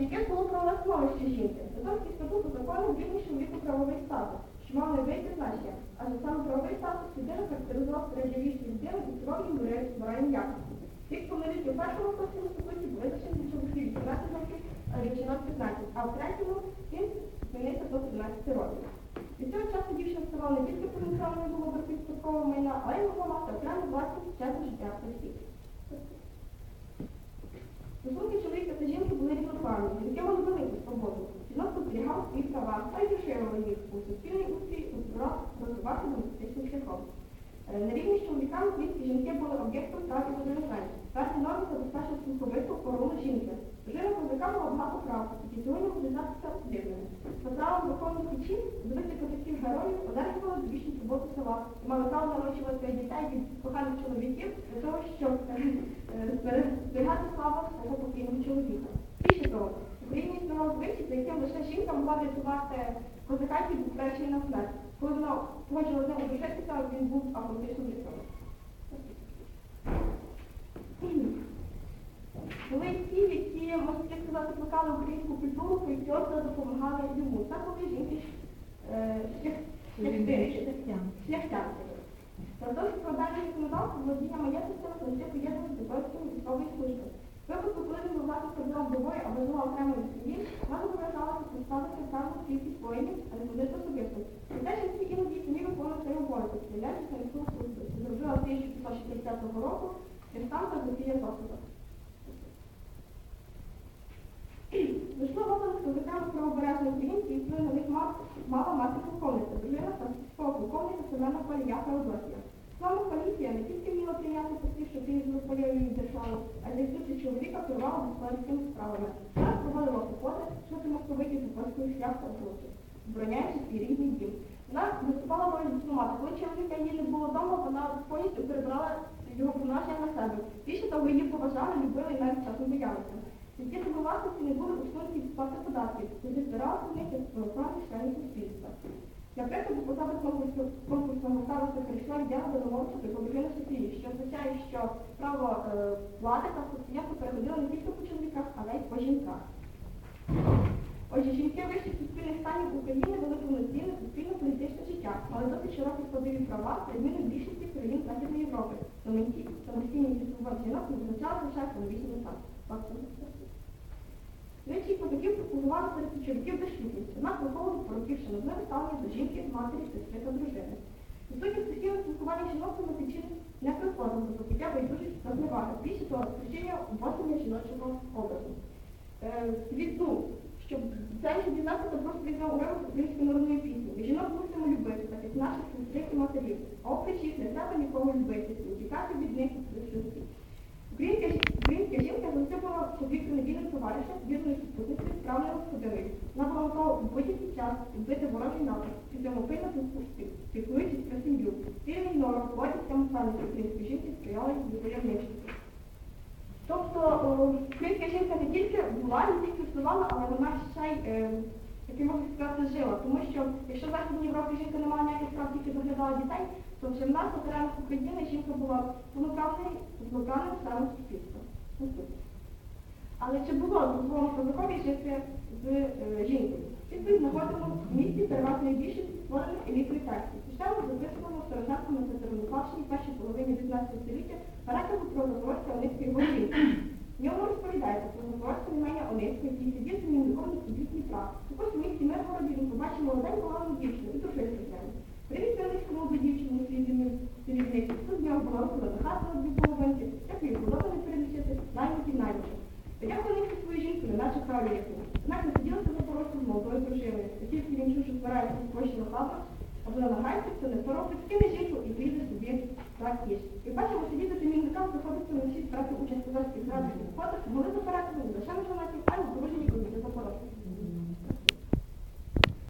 чоловіків було правове становище жінки. Затовський статут законом рівний чоловіку правовий статус, що мав невелике значення, адже саме правовий статус людини характеризував передовість людини і здоров'ям моральним якості. Вік повноліття у першому статусі статуті визначені чоловіків 18 років, а для 15, а в третьому він змінився до 13 років. Від цього часу дівчина ставала не тільки повноправною було спадкового майна, але й могла мати окрему власність часу життя всіх. Стосунки чоловіка та жінки жінки мали велику свободу. Жінок зберігав свої права, та й розширювали їх у суспільній устрій розвивати демократичним шляхом. Е, На рівні з чоловіками світські жінки були об'єктом прав і зобов'язань. Перші норми забезпечили цілковиту охорону жінки. Дружина чоловіка мала багато прав, які сьогодні можуть здатися дивними. За правом законних причин звикли козаків героїв одержували довічну свободу села і мали право народжувати дітей від коханих чоловіків для того, щоб е, е, зберігати славу свого покійного чоловіка. Більше того, в Україні існував звичай, за яким лише жінка могла врятувати козака від упередження на смерть. Коли вона погоджувала з ним одружитися, він був автоматично врятований. Були ті, які, можна так сказати, плекали українську культуру, фольклор допомагали йому. Це були жінки е, шляхтянки. Продовж складання законодавства володіння маєтностями завжди поєднано з дитинською військової служби. Випадку, коли він був власником була кількість воїнів, а не ходити особисто. Проте жінки іноді самі виконують свої обов'язки, стріляючи на військову службу. Зробила 1560 року Христанка Софія Зосипа. Вийшло образ козаками правобережної українки, і вплив на них мала мати полковниця, дружина французького полковника Семена Полія Феодосія. Саме поліція не тільки вміла прийняти пості, що ти полією державу, а й за чоловіка керувала господарськими справами. Вона проводила походи, що ти московиті по польської шлях та гроші, збороняючи свій рідний дім. Вона виступала роль дипломата. Коли чоловіка її не було вдома, вона повністю перебрала його повноваження на себе. Більше того, її поважали, любили і навіть часом боялися. Ті власності не були усунуті від сплати податків, тоді збиралися в них як православні члени суспільства. Наприклад, до посади конкурсу конкурсного староста прийшла віддяла до Новорської Republiки Софії, що означає, що право е, влади та суспільства переходило не тільки по чоловіках, але й по жінках. Отже, жінки вищих суспільних станів України вели повноцінне суспільне політичне життя, але досить широкі складові права, відміни в більшості країн Західної Європи. Самостійні відбував жінок не визначали лише економічний статус. Речі козаків пропонували серед чоловіків шлюбність, однак виховували пороків шановне ставлення до жінки, матері, сестри та дружини. Високе постійне спілкування жінок на причин не приходило до покриття байдужість та зневаги, більше того, спричинює обосення жіночого образу. Е, від, ну, щоб це щоб дізнатися, то просто візьмемо уривок української народної пісні. Жінок мусимо любити, так як наших сестри і матерів. Їх не треба нікого любити, утікати від них шлюбки. Українська, справною господиною. Вона у будь-який час відбити ворожий напад, пильно спілкуючись про сім'ю. Вільний норм, поводять цьому стані української жінки сприяли її виявництву. Тобто українська жінка не тільки була, не тільки існувала, але вона ще й, е, як я можу сказати, жила. Тому що якщо в Західній Європі жінка не мала ніяких прав, тільки доглядала дітей, то вже в нас на теренах України жінка була повноправною, повноправним членом суспільства. Але чи було дозволено козакові жити з е, жінкою? Відповідь знаходимо в місті переважної більшості створених елітної текстів. Систему записувано в старожатному Централопавщині в першій половині 19 століття переказу про запорожця Оницької. В ньому розповідається про запорожця імення Оницької, який сидів за ним собі Дніпра. Також в місті Миргороді він побачив молоденьку дівчину І тільки він чув, що збирається гроші на папа, а вона нагається, це не поробить, скине жінку і приїде собі так кіш. І бачимо, сидіти замінникам заходиться на всі брати участь у верських зрадних походах, могли заперечити не лише на